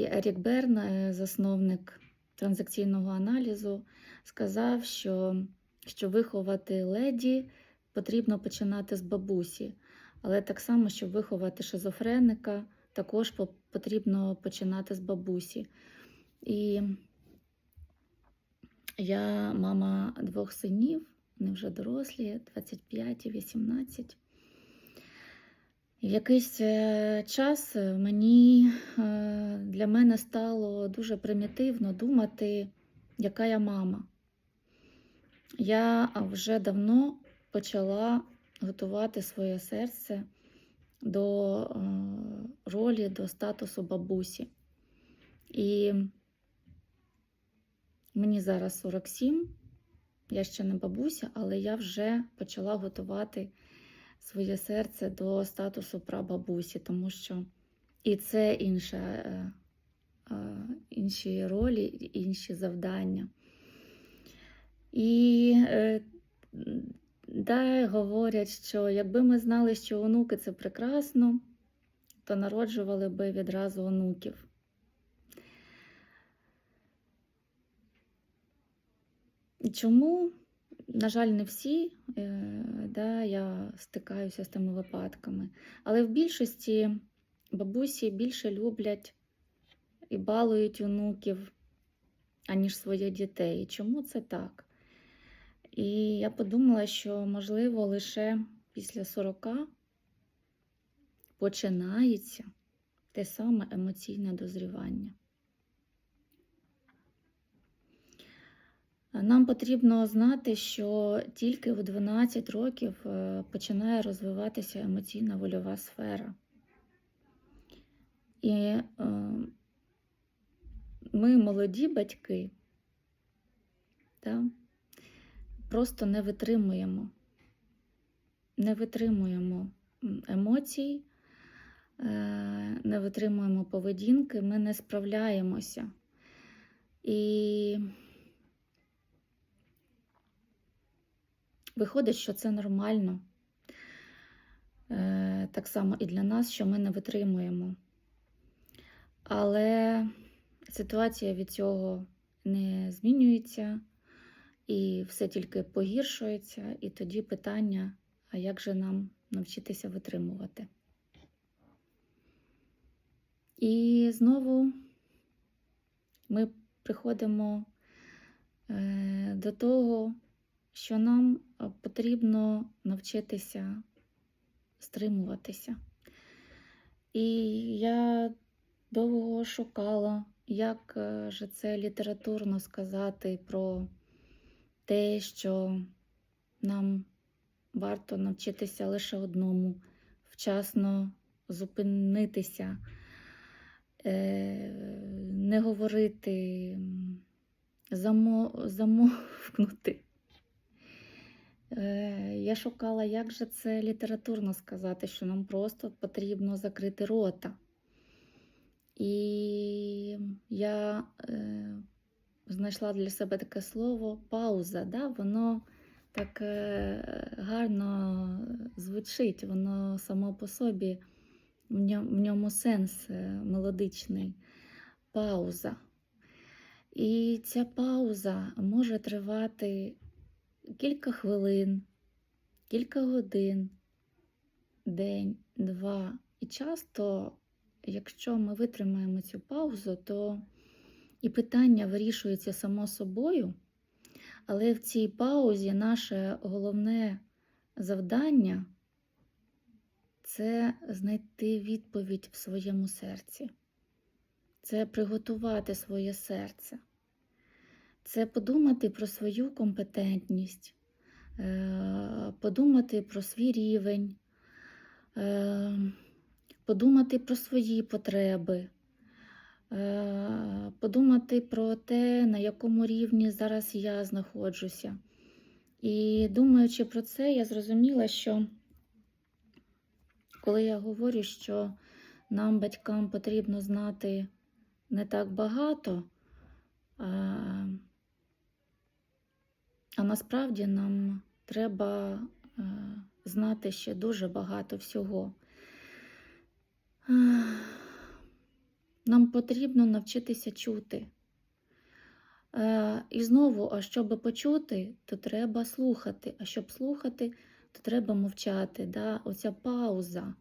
І Ерік Берн, е, засновник транзакційного аналізу, сказав, що щоб виховати леді, потрібно починати з бабусі. Але так само, щоб виховати шизофреника, також потрібно починати з бабусі. І я мама двох синів, вони вже дорослі, 25 і 18. І в якийсь е, час мені для мене стало дуже примітивно думати, яка я мама. Я вже давно почала готувати своє серце до е, ролі, до статусу бабусі. І мені зараз 47, я ще не бабуся, але я вже почала готувати своє серце до статусу прабабусі, тому що і це інша, е, інші ролі, інші завдання. І е, да, говорять, що якби ми знали, що онуки це прекрасно, то народжували би відразу онуків. Чому? На жаль, не всі, е, да, я стикаюся з тими випадками. Але в більшості бабусі більше люблять і балують онуків, аніж своїх дітей. Чому це так? І я подумала, що, можливо, лише після 40 починається те саме емоційне дозрівання. Нам потрібно знати, що тільки в 12 років е, починає розвиватися емоційна вольова сфера. І е, ми, молоді батьки, та, просто не витримуємо, не витримуємо емоцій, е, не витримуємо поведінки, ми не справляємося. І Виходить, що це нормально. Е, Так само і для нас, що ми не витримуємо. Але ситуація від цього не змінюється, і все тільки погіршується. І тоді питання: а як же нам навчитися витримувати? І знову ми приходимо е, до того, що нам е, потрібно навчитися стримуватися. І я довго шукала, як е, же це літературно сказати про те, що нам варто навчитися лише одному, вчасно зупинитися, е, не говорити, замо- замовкнути. Е, Я шукала, як же це літературно сказати, що нам просто потрібно закрити рота. І я е, знайшла для себе таке слово пауза. Да? Воно так е, гарно звучить, воно само по собі, в ньому, в ньому сенс е, мелодичний. Пауза. І ця пауза може тривати кілька хвилин, кілька годин, день, два. І часто, якщо ми витримаємо цю паузу, то і питання вирішується само собою, але в цій паузі наше головне завдання це знайти відповідь в своєму серці, це приготувати своє серце. Це подумати про свою компетентність, е, подумати про свій рівень, е, подумати про свої потреби, е, подумати про те, на якому рівні зараз я знаходжуся. І думаючи про це, я зрозуміла, що коли я говорю, що нам, батькам, потрібно знати не так багато, а насправді нам треба е, знати ще дуже багато всього. Нам потрібно навчитися чути. Е, і знову, а щоб почути, то треба слухати. А щоб слухати, то треба мовчати. Да? Оця пауза.